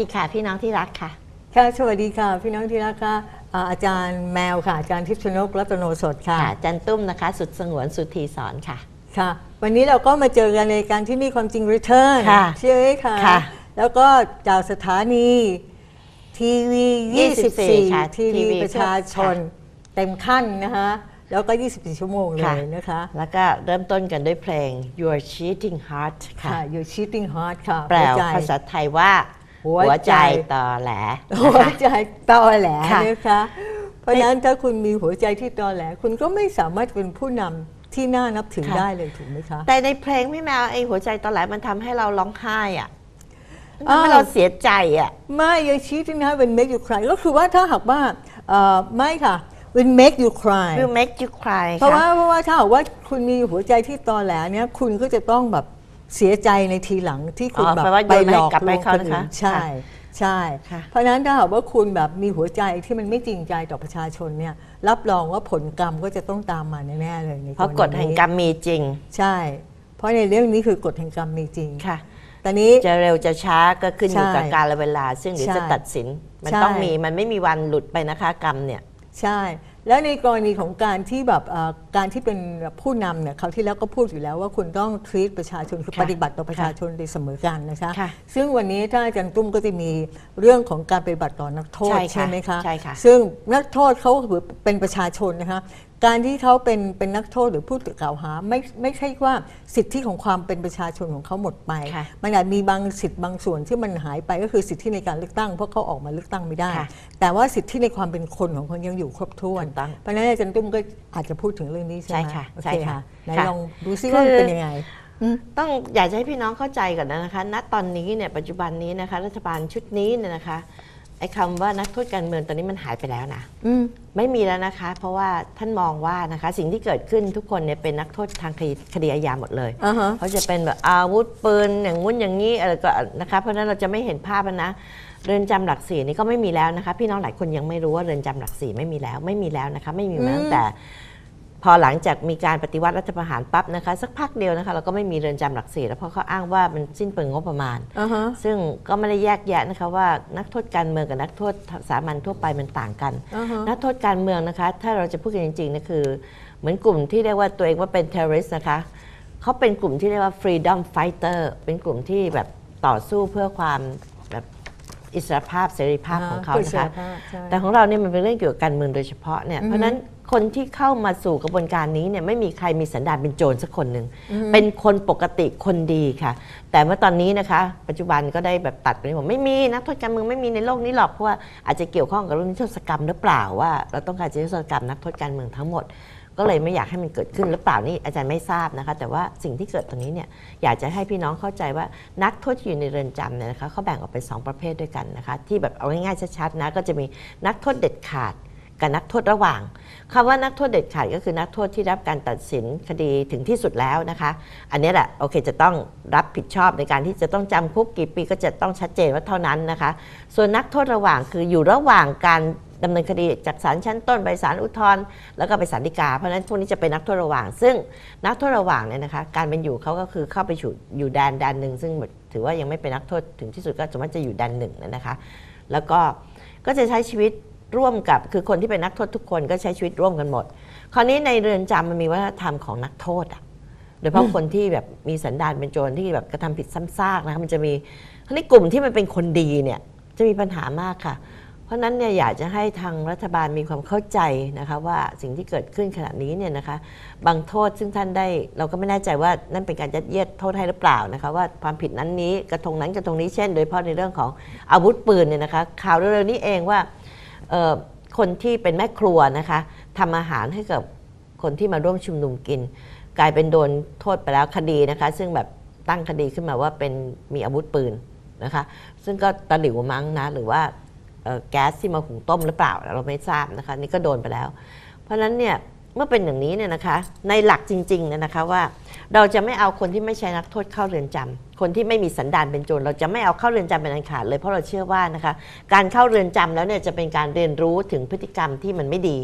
ดีค่ะ พี่น้องที่รักค่ะ ค่ะ สวัสดีค่ะ พี่น้องที่รักค่ะอ่าอาจารย์แมวค่ะ อาจารย์ทิพย์ชนกรัตโนสดค่ะ ค่ะจันตุ้มนะคะ สุดสงวนสุธีสอนค่ะ ค่ะ วันนี้เราก็มาเจอกันในการที่นี่ความจริงรีเทิร์นค่ะใช่ไหมคะค่ะแล้วก็จากสถานีทีวี 24 ค่ะ24ทีวี TV ประชาชน เต็มขั้นนะคะ แล้วก็ 24 ชั่วโมงเลค่ะ ยนะคะ แล้วก็เริ่มต้นกันด้วยเพลง Your Cheating Heart ค่ะ ค่ะอยู่ cheating heart ค่ะแปลหัวใจภาษาไทยว่า หัวหัวใจใจต่อแหล หัวใจตอแหลค่ะนะคะเพราะฉะนั้นถ้าคุณมีหัวใจที่ตอแหล คุณก็ไม่สามารถเป็นผู้นำที่น่านับถือได้เลยถูกไหมคะ แต่ในเพลงพี่แมวไอ้หัวใจต่อแหลมันทำให้เราร้องไห้อะมันอ้าวทำให้เราเสียใจอะ ไม่ยังชี้ที่นะ when make you cry ก็คือว่าถ้าหากว่าเอ่อไม่ค่ะ when make you cry Will make you cry เพราะว่าค่ะเพราะว่าถ้าหากว่าคุณมีหัวใจที่ตอแหลเนี่ยคุณก็จะต้องแบบ เสียใจในทีหลังที่คุณอ๋อแบบแปลว่าโยไปนให้หลอกกลับลไปวงเขาคนนะอื่คะนใช่ค่ะใช่ ค่ะ เพราะฉะนั้นถ้าหากว่าคุณแบบมีหัวใจที่มันไม่จริงใจต่อประชาชนเนี่ยรับรองว่าผลกรรมก็จะต้องตามมาแน่ๆเลยในเพราะกฎแห่งกรรมมีจริงใช่ เพราะในเรื่องนี้คือกฎแห่งกรรมมีจริงค่ะ ตอนนี้ จะเร็วจะช้าก็ขึ้นอยู่กับใช่การละเวลา ซึ่งเดี๋ยวใช่จะตัดสิน มันใช่ ต้องมีมันไม่มีวันหลุดไปนะคะกรรมเนี่ย ใช่ แล้วในกรณีของการที่แบบเอ่อการที่เป็นผู้นำเนี่ยเขาวที่แล้วก็พูดอยู่แล้วว่าคุณต้องท e a t ประชาชนคือค่ะปฏิบัติต่อประชาชนโดยเสมอกันนะคะค่ะซึ่งวันนี้ถ้าอาจารย์ตุ้มก็จะมีเรื่องของการปฏิบัติต่อนักโทษใช่ค่ะไหมคะใช่ค่ะซึ่งนักโทษเขาคือเป็นประชาชนนะคะ การที่เขาเป็นเป็นนักโทษหรือผู้ถูกกล่าวหาไม่ไม่ใช่ว่าสิทธิของความเป็นประชาชนของเขาหมดไปค่ะมันอาจมีบางสิทธิ์บางส่วนที่มันหายไปก็คือสิทธิในการเลือกตั้งเพราะเขาออกมาเลือกตั้งไม่ได้ค่ะแต่ว่าสิทธิในความเป็นคนของคนยังอยู่ครบถ้วนถูกต้องเพราะฉะนั้นอาจารย์ตุ้มก็อาจจะพูดถึงเรื่องนี้ใช่ไหมใช่ค่ะโอใช่เคค่ะค่ะไหนค่ะลองดูซิคือว่ามันเป็นยังไงต้องอยากจะให้พี่น้องเข้าใจก่อนนะคะ ณ ตอนนี้เนี่ยปัจจุบันนี้นะคะ รัฐบาลชุดนี้เนี่ยนะคะ ไอ้คำว่านักโทษการเมืองตอนนี้มันหายไปแล้วนะอืมไม่มีแล้วนะคะ เพราะว่าท่านมองว่านะคะ สิ่งที่เกิดขึ้นทุกคนเนี่ยเป็นนักโทษทางคดีคดีอาญาหมดเลยอ่าฮะเขาจะเป็นแบบอาวุธปืนอย่างงู้นอย่างนี้อะไรก็นะคะ เพราะฉะนั้นเราจะไม่เห็นภาพแล้วนะเรือนจำหลักสี่นี่ก็ไม่มีแล้วนะคะ พี่น้องหลายคนยังไม่รู้ว่าเรือนจำหลักสี่ไม่มีแล้ว ไม่มีแล้วนะคะ ไม่มีมาตั้งแต่ พอหลังจากมีการปฏิวัติรัฐประหารปั๊บนะคะสักพักเดียวนะคะเราก็ไม่มีเรือนจำหลักสี่แล้วเพราะเขาอ้างว่ามันสิ้นเปลืองงบประมาณอ่าฮะซึ่งก็ไม่ได้แยกแยะนะคะว่านักโทษการเมืองกับนักโทษสามัญทั่วไปมันต่างกันอ่าฮะนักโทษการเมืองนะคะ ถ้าเราจะพูดกันจริงๆนะคือ เหมือนกลุ่มที่เรียกว่าตัวเองว่าเป็น terrorist นะคะเขาเป็นกลุ่มที่เรียกว่า freedom fighter เป็นกลุ่มที่แบบต่อสู้เพื่อความแบบอิสรภาพเสรีภาพของเขาพื่นะสคะรภาพใช่แต่ของเราเนี่ยมันเป็นเรื่องเกี่ยวกับการเมืองโดยเฉพาะเนี่ยอือฮึเพราะฉะนั้น คนที่เข้ามาสู่กระบวนการนี้เนี่ยไม่มีใครมีสันดานเป็นโจรสักคนหนึ่ง เป็นคนปกติคนดีค่ะ แต่เมื่อตอนนี้นะคะ ปัจจุบันก็ได้แบบตัดไปผมไม่มีนักโทษการเมืองไม่มีในโลกนี้หรอกเพราะว่าอาจจะเกี่ยวข้องกับเรื่องนิรโทษกรรมหรือเปล่าว่า เราต้องการจะนิรโทษกรรมนักโทษการเมืองทั้งหมด ก็เลยไม่อยากให้มันเกิดขึ้นหรือเปล่านี่อาจารย์ไม่ทราบนะคะ แต่ว่าสิ่งที่เกิดตรงนี้เนี่ยอยากจะให้พี่น้องเข้าใจว่านักโทษที่อยู่ในเรือนจำเนี่ยนะคะเขาแบ่งออกเป็นสองประเภทด้วยกันนะคะ ที่แบบเอาง่ายๆชัดๆนะก็จะมีนักโทษเด็ดขาด กับนักโทษระหว่างคำว่านักโทษเด็ดขาดก็คือนักโทษที่รับการตัดสินคดีถึงที่สุดแล้วนะคะ อันนี้แหละโอเคจะต้องรับผิดชอบในการที่จะต้องจำคุกกี่ปีก็จะต้องชัดเจนว่าเท่านั้นนะคะ ส่วนนักโทษระหว่างคืออยู่ระหว่างการดำเนินคดีจากศาลชั้นต้นไปศาลอุทธรณ์แล้วก็ไปศาลฎีกา เพราะฉะนั้นพวกนี้จะเป็นนักโทษระหว่าง ซึ่งนักโทษระหว่างเนี่ยนะคะการเป็นอยู่เขาก็คือเข้าไปอยู่แดนแดนหนึ่งซึ่งถือว่ายังไม่เป็นนักโทษถึงที่สุดก็สมมติจะอยู่แดนหนึ่งนะคะ แล้วก็ก็จะใช้ชีวิต ร่วมกับคือคนที่เป็นนักโทษทุกคนก็ใช้ชีวิตร่วมกันหมด คราวนี้ในเรือนจำมันมีวัฒนธรรมของนักโทษอะโดยเฉพาะคนที่แบบมีสันดานเป็นโจรที่แบบกระทำผิดซ้ำซากนะคะมันจะมีคราวนี้กลุ่มที่มันเป็นคนดีเนี่ยจะมีปัญหามากค่ะ เพราะฉะนั้นเนี่ยอยากจะให้ทางรัฐบาลมีความเข้าใจนะคะว่าสิ่งที่เกิดขึ้นขณะนี้เนี่ยนะคะบางโทษซึ่งท่านได้เราก็ไม่แน่ใจว่านั่นเป็นการยัดเยียดโทษให้หรือเปล่านะคะว่าความผิดนั้นนี้กระทงนั้นกระทงนี้เช่น โดยเฉพาะในเรื่องของอาวุธปืนเนี่ยนะคะข่าวเร็วๆนี้เองว่า คนที่เป็นแม่ครัวนะคะทำอาหารให้กับคนที่มาร่วมชุมนุมกิน กลายเป็นโดนโทษไปแล้วคดีนะคะ ซึ่งแบบตั้งคดีขึ้นมาว่าเป็นมีอาวุธปืนนะคะ ซึ่งก็ตะหลิวมั้งนะหรือว่าแก๊สที่มาหุงต้มหรือเปล่าเราไม่ทราบนะคะ นี่ก็โดนไปแล้ว เพราะฉะนั้นเนี่ย เมื่อเป็นอย่างนี้เนี่ยนะคะ ในหลักจริงๆเนี่ยนะคะว่า เราจะไม่เอาคนที่ไม่ใช่นักโทษเข้าเรือนจำคนที่ไม่มีสันดานเป็นโจรเราจะไม่เอาเข้าเรือนจำเป็นอันขาดเลยเพราะเราเชื่อว่านะคะ การเข้าเรือนจำแล้วเนี่ยจะเป็นการเรียนรู้ถึงพฤติกรรมที่มันไม่ดี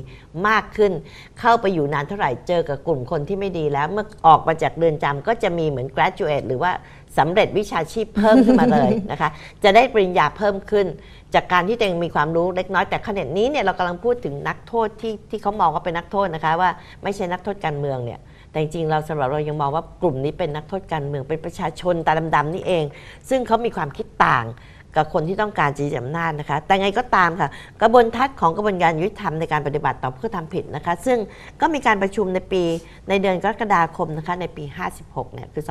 มากขึ้น เข้าไปอยู่นานเท่าไหร่เจอกับกลุ่มคนที่ไม่ดีแล้วเมื่อออกมาจากเรือนจำก็จะมีเหมือน graduate หรือว่า สำเร็จวิชาชีพเพิ่มขึ้นมาเลยนะคะ จะได้ปริญญาเพิ่มขึ้น จากการที่ตัวเองมีความรู้เล็กน้อยแต่ขณะนี้เนี่ยเรากำลังพูดถึงนักโทษที่ที่เขามองว่าเป็นนักโทษนะคะ ว่าไม่ใช่นักโทษการเมืองเนี่ยแต่จริงๆเราสำหรับเรายังมองว่ากลุ่มนี้เป็นนักโทษการเมืองเป็นประชาชนตาดำๆนี่เอง ซึ่งเขามีความคิดต่าง กับคนที่ต้องการจะยึดอำนาจนะคะ แต่ไงก็ตามค่ะ กระบวนทัศน์ของกระบวนการยุติธรรมในการปฏิบัติต่อผู้ทำผิดนะคะ ซึ่งก็มีการประชุมในปีในเดือนกรกฎาคมนะคะในปี 56 เนี่ยคือ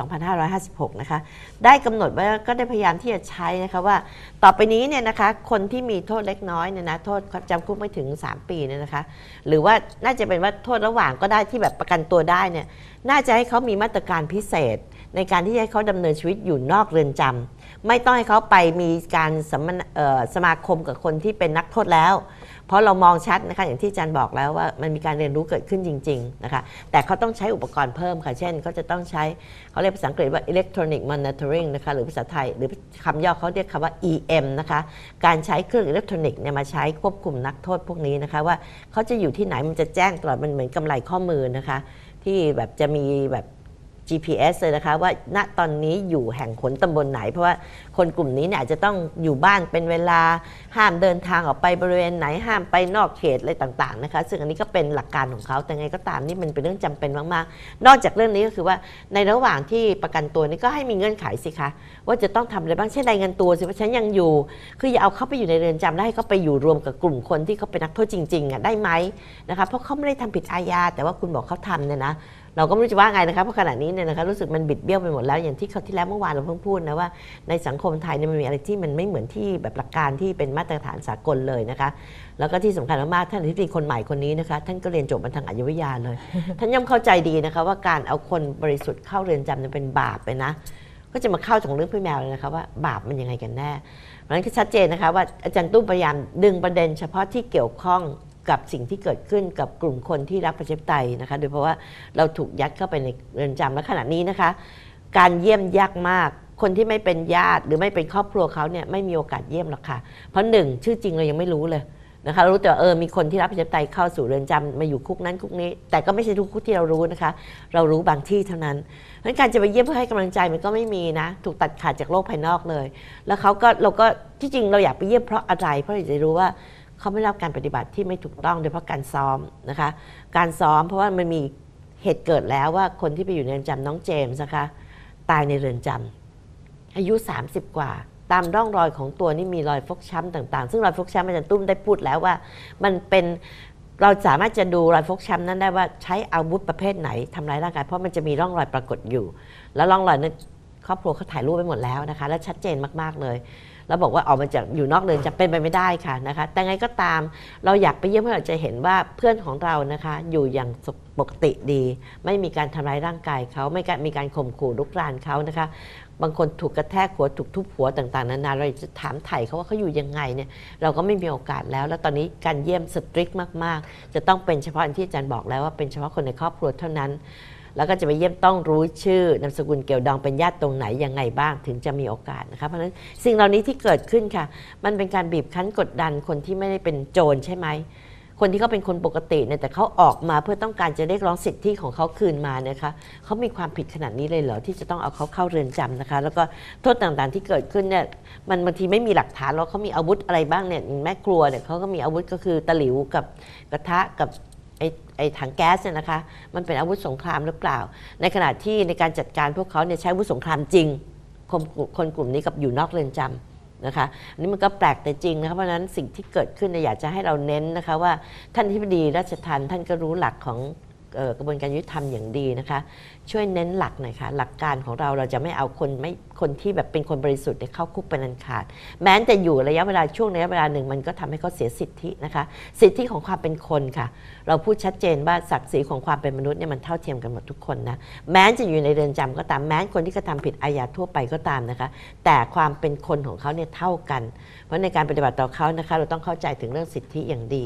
2556 นะคะ ได้กำหนดไว้ก็ได้พยายามที่จะใช้นะคะว่า ต่อไปนี้เนี่ยนะคะ คนที่มีโทษเล็กน้อยเนี่ยนะโทษจำคุกไม่ถึง 3 ปีเนี่ยนะคะ หรือว่าน่าจะเป็นว่าโทษระหว่างก็ได้ที่แบบประกันตัวได้เนี่ย น่าจะให้เขามีมาตรการพิเศษ ในการที่ให้เขาดำเนินชีวิตอยู่นอกเรือนจำไม่ต้องให้เขาไปมีการสมสมาคมกับคนที่เป็นนักโทษแล้ว เพราะเรามองชัดนะคะอย่างที่อาจารย์บอกแล้วว่ามันมีการเรียนรู้เกิดขึ้นจริงๆนะคะแต่เขาต้องใช้อุปกรณ์เพิ่มค่ะ เช่นเขาจะต้องใช้เขาเรียกภาษาอังกฤษว่า electronic monitoring นะคะหรือภาษาไทย หรือคำย่อเขาเรียกคำว่า EM นะคะการใช้เครื่องอิเล็กทรอนิกส์เนี่ยมาใช้ควบคุมนักโทษพวกนี้นะคะว่าเขาจะอยู่ที่ไหนมันจะแจ้งตลอดมันเหมือนกำไรข้อมือนะคะที่แบบจะมีแบบ GPS เลยนะคะว่าณตอนนี้อยู่แห่งขนตำบลไหน เพราะว่า คนกลุ่มนี้เนี่ยอาจจะต้องอยู่บ้านเป็นเวลาห้ามเดินทางออกไปบริเวณไหนห้ามไปนอกเขตอะไรต่างๆนะคะซึ่งอันนี้ก็เป็นหลักการของเขาแต่ไงก็ตามนี่มันเป็นเรื่องจำเป็นมากๆ นอกจากเรื่องนี้ก็คือว่าในระหว่างที่ประกันตัวนี่ก็ให้มีเงื่อนไขสิคะว่าจะต้องทำอะไรบ้างเช่นรายงานตัวสิว่าฉันยังอยู่ คืออย่าเอาเขาไปอยู่ในเรือนจำแล้วให้เขาไปอยู่รวมกับกลุ่มคนที่เขาเป็นนักโทษจริงๆอะได้ไหมนะคะเพราะเขาไม่ได้ทำผิดอาญาแต่ว่าคุณบอกเขาทำเนี่ยนะเราก็ไม่รู้จะว่าไงนะคะเพราะขณะนี้เนี่ยนะคะรู้สึกมันบิดเบี้ยวไปหมดแล้วอย่างที่เขาวที่แล้วเมื่อวานเราเพิ่งพูดนะว่าในสังคมไทยเนี่ยมันมีอะไรที่มันไม่เหมือนที่แบบหลักการที่เป็นมาตรฐานสากลเลยนะคะ แล้วก็ที่สำคัญมากๆท่านอธิบดีคนใหม่คนนี้นะคะท่านก็เรียนจบมาทางอายุวิทยาเลย ท่านย่อมเข้าใจดีนะคะ ว่าการเอาคนบริสุทธิ์เข้าเรือนจำเนี่ยเป็นบาปไปนะ ก็จะมาเข้าถึงเรื่องพี่แมวเลยนะคะว่าบาปมันยังไงกันแน่เพราะฉะนั้นก็ชัดเจนนะคะว่าอาจารย์ตุ้มพยายามดึงประเด็น เฉพาะที่เกี่ยวข้องกับสิ่งที่เกิดขึ้นกับกลุ่มคนที่รักประชาธิปไตยนะคะโดยเพราะว่าเราถูกยัดเข้าไปในเรือนจำและขณะนี้นะคะ การเยี่ยมยากมาก คนที่ไม่เป็นญาติหรือไม่เป็นครอบครัวเขาเนี่ยไม่มีโอกาสเยี่ยมหรอกค่ะ เพราะหนึ่งชื่อจริงเรายังไม่รู้เลยนะคะรู้แต่ว่าเออมีคนที่รับประชาธิปไตยเข้าสู่เรือนจำมาอยู่คุกนั้นคุกนี้ แต่ก็ไม่ใช่ทุกคุกที่เรารู้นะคะ เรารู้บางที่เท่านั้นเพราะงั้นการจะไปเยี่ยมเพื่อให้กำลังใจมันก็ไม่มีนะ ถูกตัดขาดจากโลกภายนอกเลย แล้วเขาก็เราก็ที่จริงเราอยากไปเยี่ยมเพราะอะไรเพราะอยากจะรู้ว่าเขาไม่รับการปฏิบัติที่ไม่ถูกต้องโดยเฉพาะการซ้อมนะคะ การซ้อมเพราะว่ามันมีเหตุเกิดแล้วว่าคนที่ไปอยู่ในเรือนจำน้องเจมส์นะคะ ตายในเรือนจำ อายุ 30 กว่า ตามร่องรอยของตัวนี่มีรอยฟกช้ำต่างๆ ซึ่งรอยฟกช้ำอาจารย์ตุ้มได้พูดแล้วว่า มันเป็นเราสามารถจะดูรอยฟกช้ำนั้นได้ว่าใช้อาวุธประเภทไหนทำร้ายร่างกายเพราะมันจะมีร่องรอยปรากฏอยู่ แล้วร่องรอยนั้นครอบครัวเขาถ่ายรูปไปหมดแล้วนะคะ และชัดเจนมากๆเลยแล้วบอกว่าออกมาจากอยู่นอกเรือนจะเป็นไปไม่ได้ค่ะนะคะ แต่ไงก็ตามเราอยากไปเยี่ยมเพื่อจะเห็นว่าเพื่อนของเรานะคะ อยู่อย่างปกติดี ไม่มีการทำร้ายร่างกายเขาไม่มีการข่มขู่ลุกรานเขานะคะ บางคนถูกกระแทกหัวถูกทุบหัวต่างๆนานาเราจะถามไถ่เขาว่าเขาอยู่ยังไงเนี่ยเราก็ไม่มีโอกาสแล้ว แล้วตอนนี้การเยี่ยมสตริกมากๆ จะต้องเป็นเฉพาะอย่างที่อาจารย์บอกแล้วว่าเป็นเฉพาะคนในครอบครัวเท่านั้น แล้วก็จะไปเยี่ยมต้องรู้ชื่อนามสกุลเกี่ยวดองเป็นญาติตรงไหนยังไงบ้างถึงจะมีโอกาสนะคะเพราะฉะนั้นสิ่งเหล่านี้ที่เกิดขึ้นค่ะ มันเป็นการบีบคั้นกดดันคนที่ไม่ได้เป็นโจรใช่ไหม คนที่เขาเป็นคนปกติเนี่ยแต่เขาออกมาเพื่อต้องการจะเรียกร้องสิทธิของเขาคืนมาเนี่ยคะเขามีความผิดขนาดนี้เลยเหรอที่จะต้องเอาเขาเข้าเรือนจำนะคะ แล้วก็โทษต่างๆที่เกิดขึ้นเนี่ยมันบางทีไม่มีหลักฐานแล้วเขามีอาวุธอะไรบ้างเนี่ยแม่ครัวเนี่ยเขาก็มีอาวุธก็คือตะหลิวกับกระทะกับไอ้ไอ้ถังแก๊สเนี่ยนะคะ มันเป็นอาวุธสงครามหรือเปล่า ในขณะที่ในการจัดการพวกเขาเนี่ยใช้อาวุธสงครามจริงคนคนกลุ่มนี้กับอยู่นอกเรือนจำ นะคะอันนี้มันก็แปลกแต่จริงนะคะเพราะฉะนั้นสิ่งที่เกิดขึ้นเนี่ยอยากจะให้เราเน้นนะคะว่าท่านที่ดีราชทันท่านก็รู้หลักของ กระบวนการยุติธรรมอย่างดีนะคะ ช่วยเน้นหลักหน่อยค่ะหลักการของเราเราจะไม่เอาคนไม่คนที่แบบเป็นคนบริสุทธิ์เนี่ยเข้าคุกเป็นอันขาด แม้จะอยู่ระยะเวลาช่วงระยะเวลาหนึ่งมันก็ทำให้เขาเสียสิทธินะคะ สิทธิของความเป็นคนค่ะ เราพูดชัดเจนว่าศักดิ์ศรีของความเป็นมนุษย์เนี่ยมันเท่าเทียมกันหมดทุกคนนะแม้จะอยู่ในเรือนจำก็ตามแม้คนที่กระทำผิดอาญาทั่วไปก็ตามนะคะ แต่ความเป็นคนของเขาเนี่ยเท่ากัน เพราะในการปฏิบัติต่อเขานะคะ เราต้องเข้าใจถึงเรื่องสิทธิอย่างดี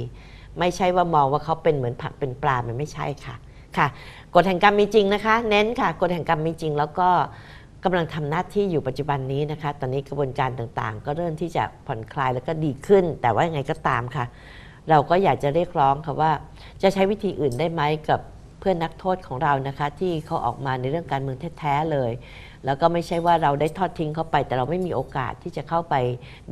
ไม่ใช่ว่ามองว่าเขาเป็นเหมือนผักเป็นปลา มันไม่ใช่ค่ะ ค่ะ กฎแห่งกรรมมีจริงนะคะ เน้นค่ะ กฎแห่งกรรมมีจริง แล้วก็กำลังทำหน้าที่อยู่ปัจจุบันนี้นะคะ ตอนนี้กระบวนการต่างๆ ก็เริ่มที่จะผ่อนคลายแล้วก็ดีขึ้น แต่ว่ายังไงก็ตามค่ะ เราก็อยากจะเรียกร้องค่ะว่า จะใช้วิธีอื่นได้ไหมกับเพื่อนนักโทษของเรานะคะ ที่เขาออกมาในเรื่องการเมืองแท้ๆเลย แล้วก็ไม่ใช่ว่าเราได้ทอดทิ้งเขาไป แต่เราไม่มีโอกาสที่จะเข้าไป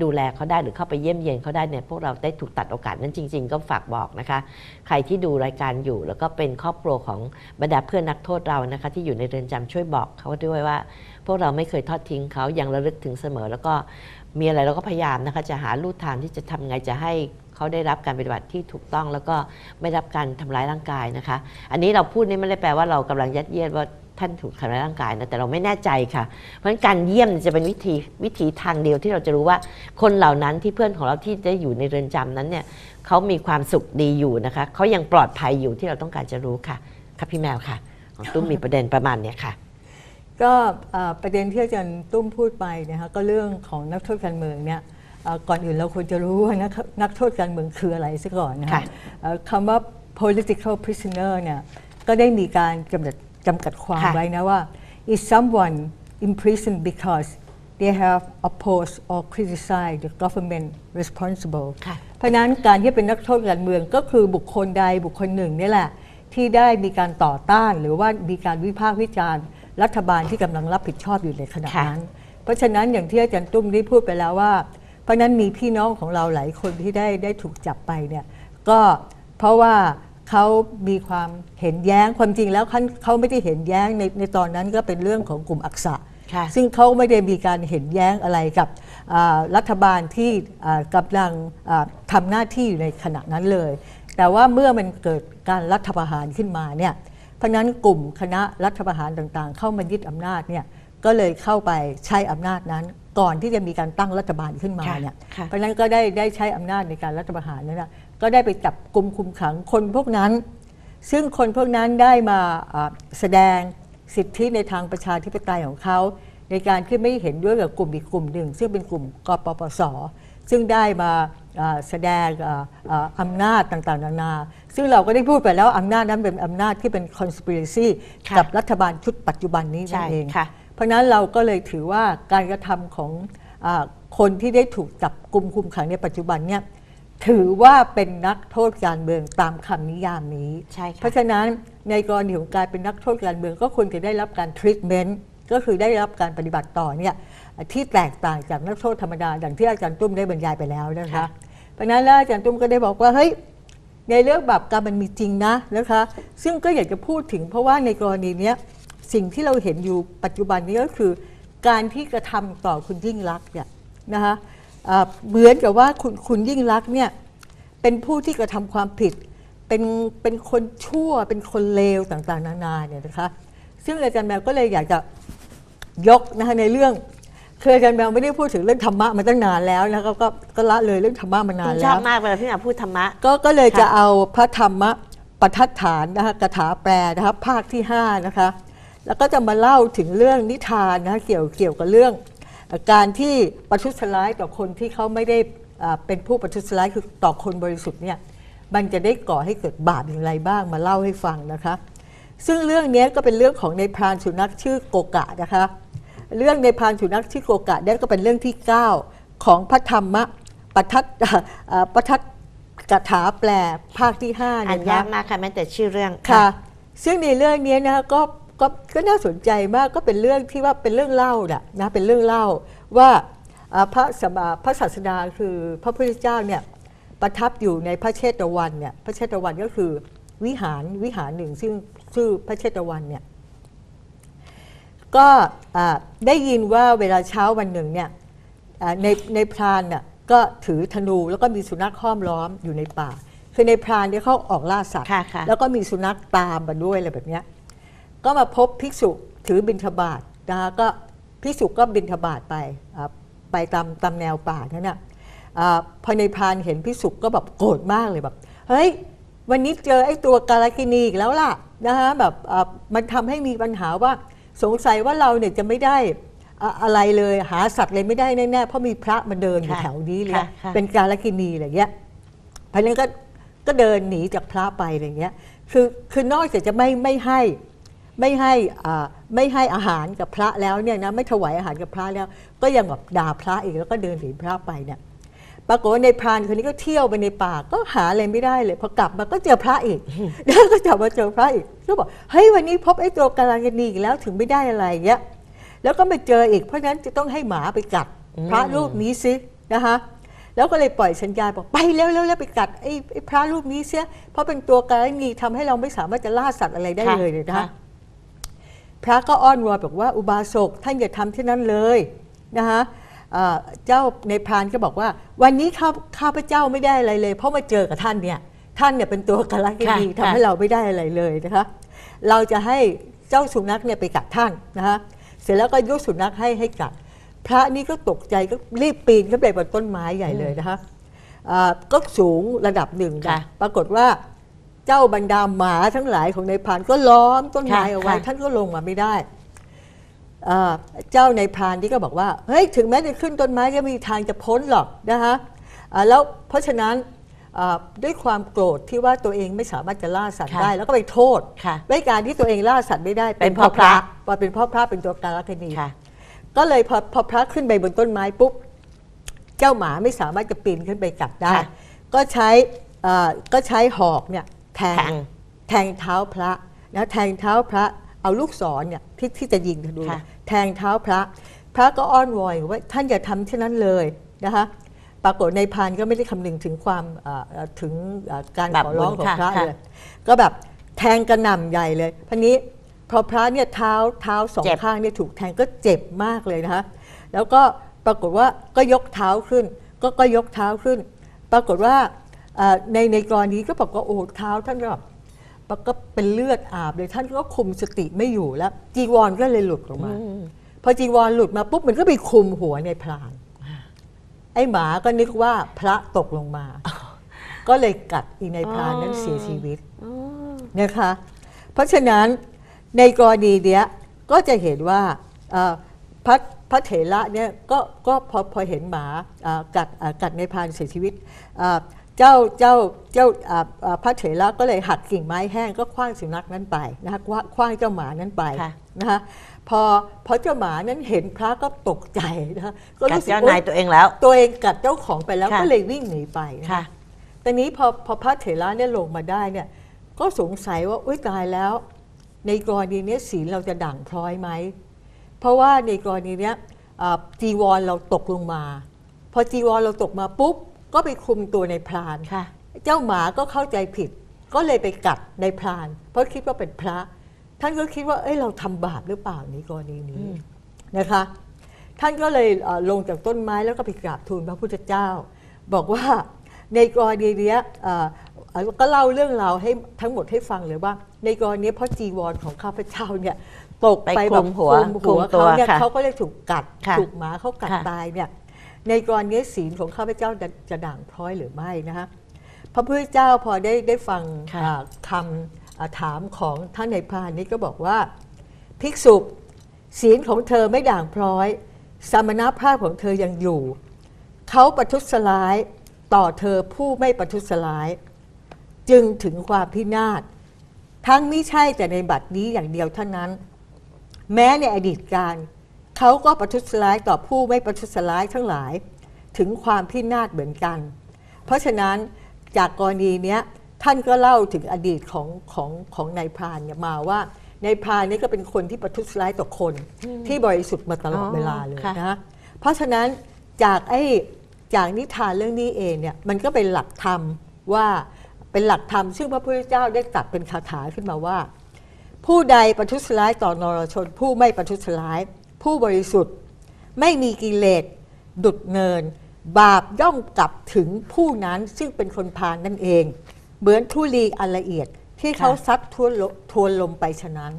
ดูแลเขาได้หรือเข้าไปเยี่ยมเยียนเขาได้เนี่ยพวกเราได้ถูกตัดโอกาสนั้นจริง ๆ ก็ฝากบอกนะคะ ใครที่ดูรายการอยู่ แล้วก็เป็นครอบครัวของบรรดาเพื่อนนักโทษเรานะคะที่อยู่ในเรือนจำช่วยบอกเขาด้วยว่า พวกเราไม่เคยทอดทิ้งเขายังระลึกถึงเสมอ แล้วก็มีอะไรเราก็พยายามนะคะจะหาลู่ทางที่จะทำไงจะให้เขาได้รับการปฏิบัติที่ถูกต้อง แล้วก็ไม่รับการทำร้ายร่างกายนะคะ อันนี้เราพูดนี่ไม่ได้แปลว่าเรากำลังยัดเยียดว่า ท่านถูกทำร้ายร่างกายนะแต่เราไม่แน่ใจค่ะ เพราะฉะนั้นการเยี่ยมจะเป็นวิธีวิธีทางเดียวที่เราจะรู้ว่าคนเหล่านั้นที่เพื่อนของเราที่ได้อยู่ในเรือนจำนั้นเนี่ยเขามีความสุขดีอยู่นะคะเขายังปลอดภัยอยู่ที่เราต้องการจะรู้ค่ะค่ะพี่แมวค่ะของตุ้มมีประเด็นประมาณเนี้ยค่ะ ก็เอ่อประเด็นที่อาจารย์ตุ้มพูดไปนะคะก็เรื่องของนักโทษการเมืองเนี่ยเอ่อก่อนอื่นเราควรจะรู้ว่านักนักโทษการเมืองคืออะไรซะก่อนนะคะค่ะเอ่อคำว่า political prisoner เนี่ยก็ได้มีการจำกัด จำกัดความค่ะไว้นะว่า is someone imprisoned because they have opposed or criticized the government responsible ค่ะเพราะฉะนั้นการที่เป็นนักโทษการเมืองก็คือบุคคลใดบุคคลหนึ่งนี่แหละ ที่ได้มีการต่อต้านหรือว่ามีการวิพากษ์วิจารณ์ รัฐบาลที่กำลังรับผิดชอบอยู่ในขณะค่ะนั้น เพราะฉะนั้นอย่างที่อาจารย์ตุ้มได้พูดไปแล้วว่า เพราะฉะนั้นมีพี่น้องของเราหลายคนที่ได้ได้ถูกจับไปเนี่ยก็เพราะว่า เขามีความเห็นแย้งความจริงแล้วเขาเขาไม่ได้เห็นแย้งในในตอนนั้นก็เป็นเรื่องของกลุ่มอักษะ ค่ะ ซึ่งเขาไม่ได้มีการเห็นแย้งอะไรกับอ่ารัฐบาลที่อ่ากำลังอ่าทำหน้าที่อยู่ในขณะนั้นเลย แต่ว่าเมื่อมันเกิดการรัฐประหารขึ้นมาเนี่ยเพราะฉะนั้นกลุ่มคณะรัฐประหารต่างๆ เข้ามายึดอำนาจเนี่ยก็เลยเข้าไปใช้อำนาจนั้น ก่อนที่จะมีการตั้งรัฐบาลขึ้นมาค่ะเนี่ยค่ะ เพราะฉะนั้นก็ได้ได้ใช้อำนาจในการรัฐประหารนั้นนะ ก็ได้ไปจับกลุ่มคุมขังคนพวกนั้น ซึ่งคนพวกนั้นได้มาอ่าแสดงสิทธิในทางประชาธิปไตยของเขา ในการที่ไม่เห็นด้วยกับกลุ่มอีกกลุ่มหนึ่ง ซึ่งเป็นกลุ่มกปปส ซึ่งได้มาอ่าแสดงอ่าอ่าอำนาจต่างๆ นานา ซึ่งเราก็ได้พูดไปแล้วอำนาจนั้นเป็นอำนาจที่เป็น conspiracy ค่ะกับรัฐบาลชุดปัจจุบันนี้นั่ใช่นเองค่ะเพราะฉะนั้นเราก็เลยถือว่าการกระทำของอาคนที่ได้ถูกจับกลุ่มคุมขังในปัจจุบันเนี่ย ถือว่าเป็นนักโทษการเมืองตามคำนิยามนี้ ใช่ค่ะเพราะฉะนั้นในกรณีของการเป็นนักโทษการเมืองก็ควรจะได้รับการทรีทเมนต์ก็คือได้รับการปฏิบัติต่อเนี่ยที่แตกต่างจากนักโทษธรรมดาอย่างที่อาจารย์ตุ้มได้บรรยายไปแล้วนะคะค่ะเพราะฉะนั้นแล้วอาจารย์ตุ้มก็ได้บอกว่าเฮ้ยในเรื่องบาปกรรมมันมีจริงนะนะคะ ซึ่งก็อยากจะพูดถึงเพราะว่าในกรณีเนี้ยสิ่งที่เราเห็นอยู่ปัจจุบันนี้ก็คือ การที่กระทำต่อคุณยิ่งรักษณ์เนี่ยนะคะอ่า เหมือนกับว่าคุณคุณยิ่งรักษณ์เนี่ยเป็นผู้ที่กระทำความผิด เป็นเป็นคนชั่วเป็นคนเลวต่างๆ นานาเนี่ยนะคะ ซึ่งอาจารย์แมวก็เลยอยากจะยกนะคะในเรื่องคืออาจารย์แมวไม่ได้พูดถึงเรื่องธรรมะมาตั้งนานแล้วนะคะก็ก็ละเลยเรื่องธรรมะมานานตุ้มชแล้อบวมากเวลาพี่แมวพูดธรรมะก็ก็เลยค่ะจะเอาพระธรรมปทัฏฐานนะคะกถาแปลนะคะภาคที่5นะคะแล้วก็จะมาเล่าถึงเรื่องนิทานนะคะเกี่ยวเกี่ยวกับเรื่องเอ่อ การที่ประทุษร้ายต่อคนที่เขาไม่ได้อ่าเป็นผู้ประทุษร้ายคือต่อคนบริสุทธิ์เนี่ยมันจะได้ก่อให้เกิดบาปอย่างไรบ้างมาเล่าให้ฟังนะคะ ซึ่งเรื่องนี้ก็เป็นเรื่องของในพรานสุนัขชื่อโกกะนะคะ เรื่องในพรานสุนัขชื่อโกกะเนี่ยก็เป็นเรื่องที่ 9 ของพระธรรมปทัฏเอ่อปทัฏกถาแปลภาคที่5อ่านนะยาคะกมากค่ะแม้แต่ชื่อเรื่องค่ะ ซึ่งในเรื่องนี้นะคะก็ ก็ก็น่าสนใจมากก็เป็นเรื่องที่ว่าเป็นเรื่องเล่าน่ะนะเป็นเรื่องเล่าว่าอ่าพระสมมาพระศาสดาคือพระพุทธเจ้าเนี่ยประทับอยู่ในพระเชตวันเนี่ยพระเชตวันก็คือวิหารวิหารหนึ่งซึ่งชื่อพระเชตวันเนี่ยก็อ่าได้ยินว่าเวลาเช้าวันหนึ่งเนี่ยอ่าในในพรานน่ะก็ถือธนูแล้วก็มีสุนัขห้อมล้อมอยู่ในป่า คือในพรานเนี่ยเขาออกล่าสัตว์ค่ะค่ะแล้วก็มีสุนัขตามมาด้วยอะไรแบบเนี้ย ก็มาพบภิกษุถือบิณฑบาตนะคะก็ภิกษุก็บิณฑบาตไปอ่าไปตามตามแนวป่านั่นน่ะอ่าพอในพรานเห็นภิกษุก็แบบโกรธมากเลยแบบเฮ้ยวันนี้เจอไอ้ตัวกาลกินีอีกแล้วล่ะนะคะแบบอ่ามันทำให้มีปัญหาว่าสงสัยว่าเราเนี่ยจะไม่ได้อะอะไรเลยหาสัตว์เลยไม่ได้แน่ๆเพราะมีพระมาเดินอยู่ค่ะแถวนี้เลยค่ะค่ะเป็นกาลกินีอะไรเงี้ยเพราะฉะนั้นก็ก็เดินหนีจากพระไปอะไรเงี้ยคือคือนอกจากจะไม่ไม่ให้ ไม่ให้อ่าไม่ให้อาหารกับพระแล้วเนี่ยนะไม่ถวายอาหารกับพระแล้ว ก็ยังแบบด่าพระอีกแล้วก็เดินหนีพระไปเนี่ยปรากฏว่าในพรานคนนี้ก็เที่ยวไปในป่าก็หาอะไรไม่ได้เลยพอกลับมาก็เจอพระอีกแล้วก็จับมาเจอพระอีกก็บอกเฮ้ยวันนี้พบไอ้ตัวกาลังกนีอีกแล้วถึงไม่ได้อะไรเงี้ยแล้วก็มาเจออีกเพราะฉะนั้นจะต้องให้หมาไปกัดพระรูปนี้ซินะคะแล้วก็เลยปล่อยสัญญาณบอกไปเร็วๆแล้วไปกัดไอ้ไอ้พระรูปนี้เสียเพราะเป็นตัวกาลังกนีทำให้เราไม่สามารถจะล่าสัตว์อะไรได้เลยเลยนะคะ พระก็อ้อนวอนบอกว่าอุบาสกท่านอย่าทำที่นั้นเลยนะคะเอ่อเจ้าในพรานก็บอกว่า วันนี้ข้าข้าพเจ้าไม่ได้อะไรเลย เพราะมาเจอกับท่านเนี่ยท่านเนี่ยเป็นตัวกาลกินีค่ะทำให้เราไม่ได้อะไรเลยนะคะเราจะให้เจ้าสุนัขเนี่ยไปกัดท่านนะคะเสร็จแล้วก็ยกสุนัขให้ให้กัด พระนี่ก็ตกใจก็รีบปีนขึ้นไปบนต้นไม้ใหญ่เลยนะคะอ่าก็สูงระดับหนึ่งค่ะปรากฏว่า เจ้าบรรดาหมาทั้งหลายของในายพรานก็ล้อมต้นไม้ค่ะเอาไว้ ค่ะ ท่านก็ลงมาไม่ได้เอ่อเจ้าในายพรานที่ก็บอกว่าเฮ้ยถึงแม้จะขึ้นต้นไม้ก็ไมมีทางจะพ้นหรอกนะคะอ่าแล้วเพราะฉะนั้นอ่าด้วยความโกรธที่ว่าตัวเองไม่สามารถจะล่าสัตว์ค่ะ ได้ แล้วก็ไปโทษ ค่ะ ด้วยการที่ตัวเองล่าสัตว์ไม่ได้เป็นเพราะพระ ว่าเป็นเพ่อพระเป็นตัวการคณีค่ะ ก็เลยพอพอพระขึ้นไปบนต้นไม้ปุ๊บเจ้าหมาไม่สามารถจะปีนขึ้นไปกัดได้ ค่ะก็ใช้เอ่อก็ใช้หอกเนี่ย แทงแทงแทงเท้าพระนะแทงเท้าพระเอาลูกศรเนี่ยที่ที่จะยิงธนูค่ะแทงเท้าพระ พระก็อ้อนวอนว่าท่านอย่าทำเช่นนั้นเลยนะคะปรากฏในพานก็ไม่ได้คำนึงถึงความเอ่อเอ่อถึงเอ่อการแบบขอร้องของค่ะพระค่ะเลยก็แบบแทงกระหน่ำใหญ่เลยพันนี้พอพระเนี่ยเท้าเท้าสองเจ็บข้างเนี่ยถูกแทงก็เจ็บมากเลยนะคะแล้วก็ปรากฏว่าก็ยกเท้าขึ้น ก็ก็ยกเท้าขึ้น ปรากฏว่าเอ่อ ในในกรณีก็บอกว่าโอ้เท้าท่านแบบก็เป็นเลือดอาบเลยท่านก็คุมสติไม่อยู่แล้ว จีวรก็เลยหลุดออกมาพอจีวรหลุดมาปุ๊บมันก็ไปคุมหัวในพรานไอ้หมาก็นึกว่าพระตกลงมา ก็เลยกัดอีในพรานนั้นเสียชีวิตนะคะ เพราะฉะนั้นในกรณีเนี้ยก็จะเห็นว่าเอ่อพระพระเถระเนี่ยก็ก็พอพอเห็นหมาอ่ากัดอ่ากัดในพรานเสียชีวิตอ่า เจ้าเจ้าเจ้าอ่าอ่าพระเถระก็เลยหักกิ่งไม้แห้งก็คว้างสุนัขนั้นไปนะคะคว้าคว้างเจ้าหมานั้นไปค่ะนะคะพอพอเจ้าหมานั้นเห็นพระก็ตกใจนะคะก็กัดรู้สึกเจ้าโอ๊นายยตัวเองแล้ว ตัวเองกัดเจ้าของไปแล้วค่ะก็เลยวิ่งหนีไปนะคะค่ะตอนนี้พอพอพระเถระเนี่ยลงมาได้เนี่ยก็สงสัยว่าอุ้ยตายแล้ว ในกรณีเนี้ยศีลเราจะด่างพร้อยไหมเพราะว่าในกรณีเนี้ยอ่าจีวรเราตกลงมา พอจีวรเราตกมาปุ๊บ ก็ไปคุมตัวในพรานค่ะ เจ้าหมาก็เข้าใจผิด ก็เลยไปกัดในพราน เพราะคิดว่าเป็นพระ ท่านก็คิดว่าเอ้ยเราทำบาปหรือเปล่าในกรณีนี้นะคะ ท่านก็เลยเอ่อลงจากต้นไม้แล้วก็ไปกราบทูลพระพุทธเจ้า บอกว่าในกรณีเนี้ยเอ่อเอ่อก็เล่าเรื่องราวให้ทั้งหมดให้ฟังเลยว่า ในกรณีเพราะจีวรของข้าพเจ้าเนี่ยตกไปไปคแบลุบมหัวคลุมหัวคลุมตัวเขาเนี่ยค่ะเขาก็เลยถูกกัดค่ะถูกหมาเขากัดค่ะตายเนี่ย ในกรณีศีลของข้าพเจ้าจะจะด่างพร้อยหรือไม่นะคะพระพุทธเจ้าพอได้ได้ฟังค่ะอ่าคำอ่าถามของท่านในพรานนี้ก็บอกว่า ภิกษุศีลของเธอไม่ด่างพร้อย สมณภาพของเธอยังอยู่ เขาประทุษร้ายต่อเธอผู้ไม่ประทุษร้าย จึงถึงความพินาศทั้งไม่ใช่แต่ในบัดนี้อย่างเดียวเท่านั้น แม้ในอดีตการ เขาก็ประทุษร้ายต่อผู้ไม่ประทุษร้ายทั้งหลาย ถึงความพินาศเหมือนกัน เพราะฉะนั้นจากกรณีเนี้ยท่านก็เล่าถึงอดีตของของของนายพรานเนี่ยมาว่านายพรานนี่ก็เป็นคนที่ประทุษร้ายต่อคน ที่บริสุทธิ์มาตลอดอ๋อเวลาเลยค่ะนะเพราะฉะนั้นจากไอ้จากนิทานเรื่องนี้เองเนี่ยมันก็เป็นหลักธรรมว่าเป็นหลักธรรมซึ่งพระพุทธเจ้าได้ตรัดเป็นคาถาขึ้นมาว่า ผู้ใดประทุษร้ายต่อนรชน ผู้ไม่ประทุษร้าย ผู้บริสุทธิ์ ไม่มีกิเลสดุดเนิน บาปย่อมกลับถึงผู้นั้นซึ่งเป็นคนพาลนั่นเอง เหมือนทุลีอันละเอียดที่เขาค่ะซัดทวนลทวนลมไปฉะนั้น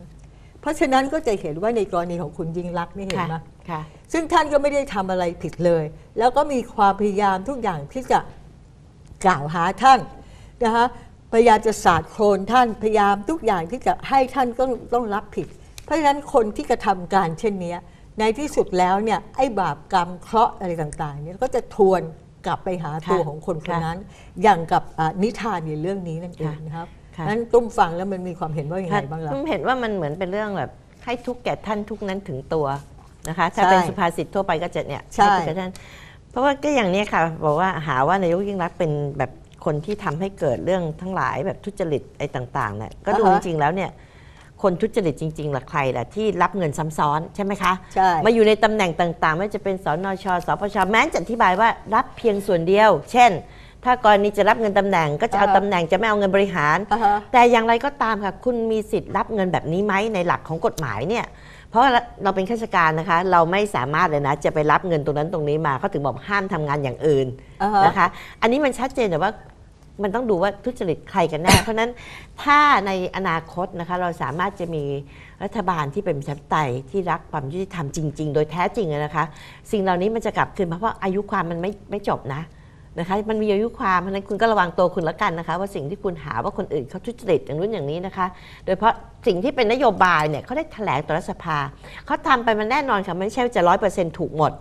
เพราะฉะนั้นก็จะเห็นว่าในกรณีของคุณยิ่งรักษณ์นี่เห็นค่ะไหมค่ะซึ่งท่านก็ไม่ได้ทำอะไรผิดเลย แล้วก็มีความพยายามทุกอย่างที่จะกล่าวหาท่านนะคะพยายามจะสาดโคลนท่านพยายามทุกอย่างที่จะให้ท่านต้องต้องรับผิด เพราะฉะนั้นคนที่กระทำการเช่นเนี้ยในที่สุดแล้วเนี่ยไอ้บาปกรรมเคราะห์อะไรต่างๆเนี่ยก็จะทวนกลับไปหาตัวค่ะของคนคนค่ะนั้น อย่างกับอ่านิทานในเรื่องนี้นั่นเองค่ะนะครับค่ะนั้นตุ้มฟังแล้วมันมีความเห็นว่าอย่างไรบ้างล่ะผมเห็นว่ามันเหมือนเป็นเรื่องแบบให้ทุกข์แก่ท่านทุกข์นั้นถึงตัวนะคะ ถ้าใช่เป็นสุภาษิตทั่วไปก็จะเนี่ยใช่ห้ทุกข์แก่ท่านเพราะว่าก็อย่างเนี้ยค่ะ บอกว่าหาว่านายกยิ่งรักษณ์เป็นแบบคนที่ทำให้เกิดเรื่องทั้งหลายแบบทุจริตไอ้ต่างๆเนี่ยก็ดูจริงๆแล้วเนี่ย คนทุจริตจริงๆล่ะใครล่ะที่รับเงินซ้ำซ้อนใช่ไหมคะ ใช่ มาอยู่ในตำแหน่งต่างๆ ไม่ว่าจะเป็นสนชสปชแม้จะอธิบายว่ารับเพียงส่วนเดียว เช่น ถ้ากรณีจะรับเงินตำแหน่งก็จะเอาอ่าฮะ ตำแหน่งจะไม่เอาเงินบริหาร อ่าฮะ แต่อย่างไรก็ตามค่ะ คุณมีสิทธิ์รับเงินแบบนี้ไหมในหลักของกฎหมายเนี่ย เพราะว่าเราเป็นข้าราชการนะคะ เราไม่สามารถเลยนะ จะไปรับเงินตรงนั้นตรงนี้มาเขาถึงบอกห้ามทำงานอย่างอื่นอ่าฮะ นะคะ อันนี้มันชัดเจนแต่ว่า มันต้องดูว่าทุจริตใครกันแน่ เพราะฉะนั้นถ้าในอนาคตนะคะเราสามารถจะมีรัฐบาลที่เป็นประชาธิปไตยที่รักความยุติธรรมจริง ๆ โดยแท้จริงอะนะคะ สิ่งเหล่านี้มันจะกลับคืนมาเพราะอายุความมันไม่ไม่จบนะนะคะมันมีอายุความเพราะฉะนั้นคุณก็ระวังตัวคุณละกันนะคะ ว่าสิ่งที่คุณหาว่าคนอื่นเขาทุจริตอย่างนู้นอย่างนี้นะคะ โดยเฉพาะสิ่งที่เป็นนโยบายเนี่ยเขาได้แถลงต่อรัฐสภาเขาทำไปมันแน่นอนค่ะไม่ใช่ว่าจะร้อยเปอร์เซ็นต์ถูกหมด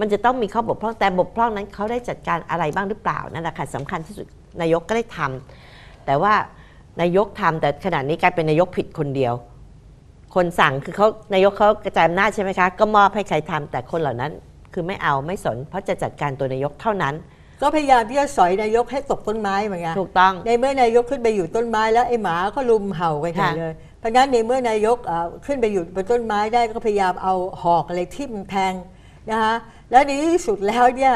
มันจะต้องมีข้อบกพร่องแต่บกพร่องนั้นเขาได้จัดการอะไรบ้างหรือเปล่านั่นแหละค่ะสำคัญที่สุด นายกก็ได้ทำแต่ว่านายกทำแต่ขณะนี้กลายเป็นนายกผิดคนเดียว คนสั่งคือเขานายกเขากระจายอำนาจใช่ไหมคะ ก็มอบให้ใครทำแต่คนเหล่านั้นคือไม่เอาไม่สน เพราะจะจัดการตัวนายกเท่านั้น ก็พยายามที่จะสอยนายกให้ตกต้นไม้เหมือนกันถูกต้องในเมื่อนายกขึ้นไปอยู่ต้นไม้แล้วไอ้หมาก็ลุมเห่ากันใหญ่ค่ะเลย เพราะฉะนั้นในเมื่อนายกเอ่อขึ้นไปอยู่บนต้นไม้ได้ก็พยายามเอาหอกอะไรทิ่มแทงนะคะแล้วในที่สุดแล้วเนี่ย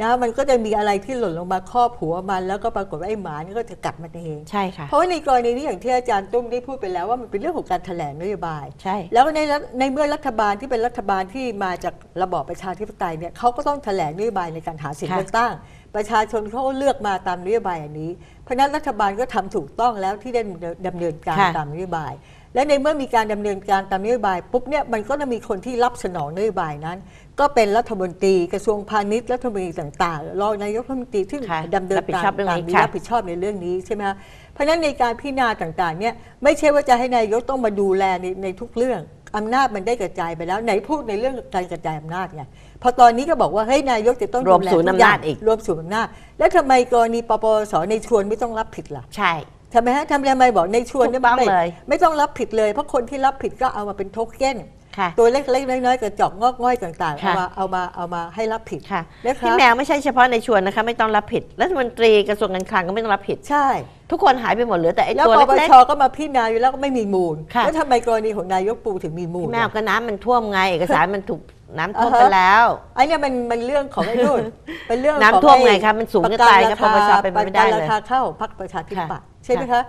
นะมันก็จะมีอะไรที่หล่นลงมาครอบหัวมัน แล้วก็ปรากฏว่าไอ้หมานี่ก็จะกัดมันเอง ใช่ค่ะ เพราะว่าในกรณีนี้อย่างที่อาจารย์ตุ้มได้พูดไปแล้วว่ามันเป็นเรื่องของการแถลงนโยบาย ใช่ แล้วในรัฐในเมื่อรัฐบาลที่เป็นรัฐบาลที่มาจากระบอบประชาธิปไตยเนี่ยเขาก็ต้องแถลงนโยบายในการหาเสียงค่ะเลือกตั้ง ประชาชนเขาก็เลือกมาตามนโยบายอันนี้ เพราะฉะนั้นรัฐบาลก็ทำถูกต้องแล้วที่ได้ดำเนินการค่ะตามนโยบายและในเมื่อมีการดำเนินการตามนโยบายปุ๊บเนี่ยมันก็จะมีคนที่รับสนองนโยบายนั้น ก็เป็นรัฐมนตรีกระทรวงพาณิชย์รัฐมนตรีต่างๆรองนายกรัฐมนตรีที่ค่ะดำเนินรับผิดการชอบเรื่องตามนี้นี้ค่ะ รับผิดชอบในเรื่องนี้ใช่ไหมคะเพราะฉะนั้นในการพิจารณาต่างๆเนี่ยไม่ใช่ว่าจะให้นายกต้องมาดูแลในในทุกเรื่องอำนาจมันได้กระจายไปแล้วไหนพูดในเรื่องการกระจายอำนาจไงพอตอนนี้ก็บอกว่าเฮ้ยนายกจะต้องรวมดูแลศูนย์ทุอำนาจย่งอีก รวมศูนย์อำนาจแล้วทำไมกรณีปปสในชวนไม่ต้องรับผิดล่ะ ใช่ ทำไมฮะทำไมบอกในชวนถูกต้องไม่เลย ไม่ต้องรับผิดเลย เพราะคนที่รับผิดก็เอามาเป็นโทเค็น ค่ะ ตัวเล็กๆน้อยๆกระจอกงอกง่อยต่างๆ เอาค่ะ มาเอามาเอามาให้รับผิดค่ะนะคะพี่แมวไม่ใช่เฉพาะในชวนนะคะ ไม่ต้องรับผิดรัฐมนตรีกระทรวงการคลังก็ไม่ต้องรับผิด ใช่ ทุกคนหายไปหมดเหลือแต่ไอ้แล้วตัวปปเล็ก ชก็มาพิจารณาอยู่แล้วก็ไม่มีมูล ค่ะ แล้วทำไมกรณีของนายกปูถึงมีมูๆลพี่แมวล่ะ ก็น้ำมันท่วมไง เอกสารมันถูกน้ำท่วมอ่าฮะไปแล้ว ไอ้เนี่ยมันมันเรื่องของไอ้นู่น เป็นเรื่องน้ำของท่วมอ้ไงคะมันสูงจะตายครับประกันปปชราคาเป็นไปไม่ได้ประกันเลยราคาเข้าพรรคประชาธิปัตย์ค่ะใช่ไหมคะ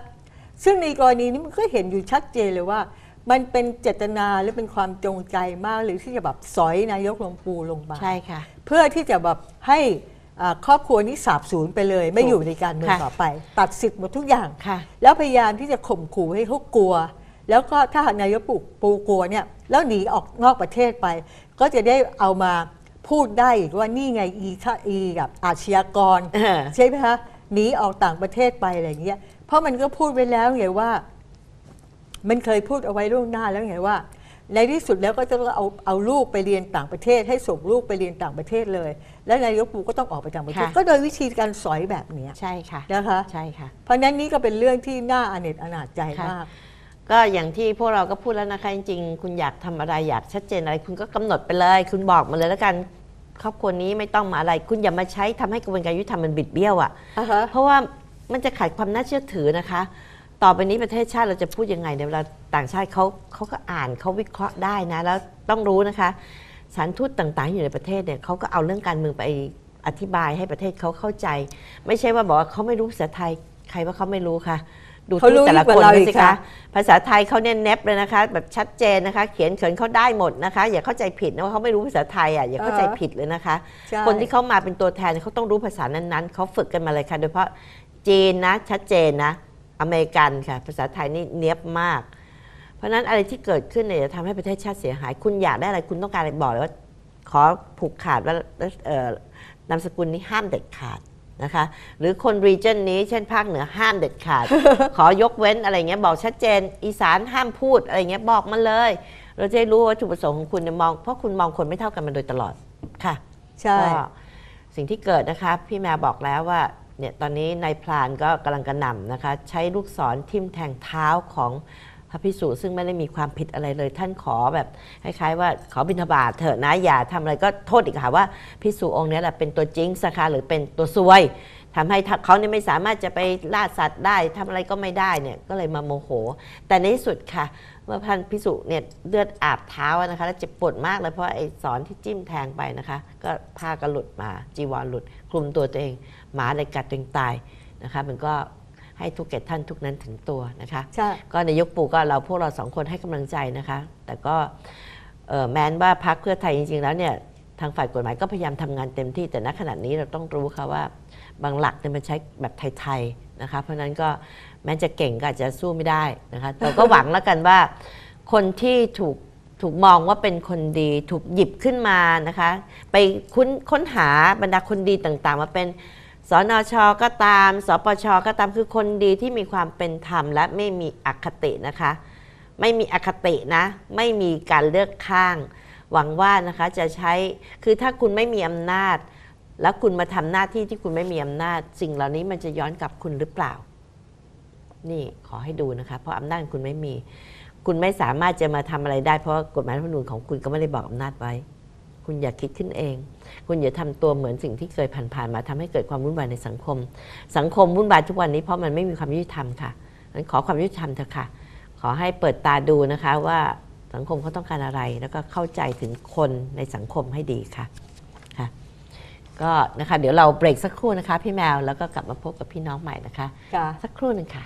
ซึ่งในกรณีนี้มันก็เห็นอยู่ชัดเจนเลยว่า มันเป็นเจตนาหรือเป็นความจงใจมากหรือที่จะแบบสอยนายกลงปูลงมาใช่ค่ะ เพื่อที่จะแบบให้อ่าครอบครัวนี้สาบสูญไปเลย ไม่ถูกอยู่ในการเมืองค่ะต่อไป ตัดสิทธิ์หมดทุกอย่าง ค่ะ แล้วพยายามที่จะข่มขู่ให้เขากลัว แล้วก็ถ้าหากนายกปูปูกลัวเนี่ยแล้วหนีออกนอกประเทศไป ก็จะได้เอามาพูดได้อีกว่านี่ไงอีค่าอีกับอาชญากร เออ ใช่ไหมคะหนีออกต่างประเทศไปอะไรอย่างเงี้ยเพราะมันก็พูดไว้แล้วไงว่า มันเคยพูดเอาไว้ล่วงหน้าแล้วไงว่า ในที่สุดแล้วก็จะต้องเอาเอาลูกไปเรียนต่างประเทศ ให้ส่งลูกไปเรียนต่างประเทศเลย แล้วนายกปูก็ต้องออกไปต่างประเทศ ค่ะ ก็โดยวิธีการสอยแบบเนี้ยใช่ค่ะ นะคะ ใช่ค่ะ เพราะฉะนั้นนี่ก็เป็นเรื่องที่น่าอเนจอนาจใจค่ะมาก ก็อย่างที่พวกเราก็พูดแล้วนะคะ จริงๆ คุณอยากทำอะไรอยากชัดเจนอะไร คุณก็กำหนดไปเลย คุณบอกมาเลยแล้วกันครอบครัวนี้ไม่ต้องมาอะไร คุณอย่ามาใช้ทำให้กระบวนการยุติธรรมมันบิดเบี้ยวอะ่ะ อ่าฮะ เพราะว่ามันจะขาดความน่าเชื่อถือนะคะ ต่อไปนี้ประเทศชาติเราจะพูดยังไงเนี่ยเวลาต่างชาติเขาเขาก็อ่านเขาวิเคราะห์ได้นะ แล้วต้องรู้นะคะสถารทูตต่างๆที่อยู่ในประเทศเนี่ยเขาก็เอาเรื่องการเมืองไปอธิบายให้ประเทศเขาเข้าใจ ไม่ใช่ว่าบอกว่าเขาไม่รู้ภาษาไทยใครว่าเขาไม่รู้ค่ะดูเขารู้ทูตแต่ละยิ่งกว่าคนเราดูอีกสิค่ะคะภาษาไทยเขาเนี่ยเน็บเลยนะคะ แบบชัดเจนนะคะ เขียนเขียนเขาได้หมดนะคะ อย่าเข้าใจผิดนะว่าเขาไม่รู้ภาษาไทยอะอย่าเข้าใจผิดเลยนะคะใช่คนที่เขามาเป็นตัวแทนเขาต้องรู้ภาษานั้นๆเขาฝึกกันมาเลยค่ะ โดยเฉพาะจีนนะชัดเจนนะ อเมริกันค่ะ ภาษาไทยนี่เนียบมาก เพราะฉะนั้นอะไรที่เกิดขึ้นเนี่ยจะทำให้ประเทศชาติเสียหาย คุณอยากได้อะไรคุณต้องการอะไรบอกเลยว่า ขอผูกขาดว่าเอ่อนามสกุลนี้ห้ามเด็ดขาดนะคะ หรือคนรีเจนนี้เช่นภาคเหนือห้ามเด็ดขาด ขอยกเว้นอะไรเงี้ยบอกชัดเจน อีสานห้ามพูดอะไรเงี้ยบอกมาเลย เราจะได้รู้ว่าวัตถุประสงค์ของคุณเนี่ยมองเพราะคุณมองคนไม่เท่ากันมาโดยตลอดค่ะใช่ ก็สิ่งที่เกิดนะคะ พี่แมวบอกแล้วว่า เนี่ยตอนนี้นายพรานก็กำลังกระหน่ำนะคะ ใช้ลูกศรทิ่มแทงเท้าของพระพิสุซึ่งไม่ได้มีความผิดอะไรเลย ท่านขอแบบคล้ายๆว่าขอบิณฑบาตเถอะนะอย่าทำอะไรก็โทษอีกค่ะว่าพิสุองค์เนี้แหละเป็นตัวจริงสคะหรือเป็นตัวซวย ทำให้เขาเนี่ยไม่สามารถจะไปล่าสัตว์ได้ทำอะไรก็ไม่ได้เนี่ยก็เลยมาโมโห แต่ในที่สุดค่ะ เมื่อพันพิสุเนี่ยเลือดอาบเท้าอะนะคะแล้วเจ็บปวดมากเลยเพราะไอ้สอนที่จิ้มแทงไปนะคะ ก็ผ้าก็หลุดมาจีวรหลุด คลุมตัวตัวเอง หมาเลยกัดตัวเองตายนะคะมันก็ให้ทุกแก่ท่านทุกนั้นถึงตัวนะคะใช่ก็ในายกปู่ก็เราพวกเราสองคนให้กำลังใจนะคะ แต่ก็เอ่อแม้นว่าพักเพื่อไทยจริง ๆ แล้วเนี่ยทางฝ่ายกฎหมายก็พยายามทำงานเต็มที่แต่ณขณะนี้เราต้องรู้ค่ะว่า บางหลักเนี่ยมันใช้แบบไทยๆนะคะเพราะนั้นก็แม้จะเก่งก็อาจจะสู้ไม่ได้นะคะเราก็หวังแล้วกันว่าคนที่ถูกถูกมองว่าเป็นคนดีถูกหยิบขึ้นมานะคะ ไปค้นค้นหาบรรดาคนดีต่างๆ มาเป็นสนชก็ตาม สปชก็ตามคือคนดีที่มีความเป็นธรรม และไม่มีอคตินะคะ ไม่มีอคตินะ ไม่มีการเลือกข้าง หวังว่านะคะจะใช้คือถ้าคุณไม่มีอำนาจ แล้วคุณมาทำหน้าที่ที่คุณไม่มีอำนาจ สิ่งเหล่านี้มันจะย้อนกลับคุณหรือเปล่า นี่ขอให้ดูนะคะ เพราะอำนาจคุณไม่มี คุณไม่สามารถจะมาทำอะไรได้เพราะกฎหมายรัฐธรรมนูญของคุณก็ไม่ได้บอกอำนาจไว้ คุณอย่าคิดขึ้นเอง คุณอย่าทำตัวเหมือนสิ่งที่เคยผ่านๆมาทำให้เกิดความวุ่นวายในสังคม สังคมวุ่นวายทุกวันนี้เพราะมันไม่มีความยุติธรรมค่ะงั้นขอความยุติธรรมเถอะค่ะ ขอให้เปิดตาดูนะคะว่าสังคมเขาต้องการอะไร แล้วก็เข้าใจถึงคนในสังคมให้ดีค่ะ ก็นะคะเดี๋ยวเราเบรกสักครู่นะคะ พี่แมวแล้วก็กลับมาพบกับพี่น้องใหม่นะคะ สักครู่หนึ่งค่ะ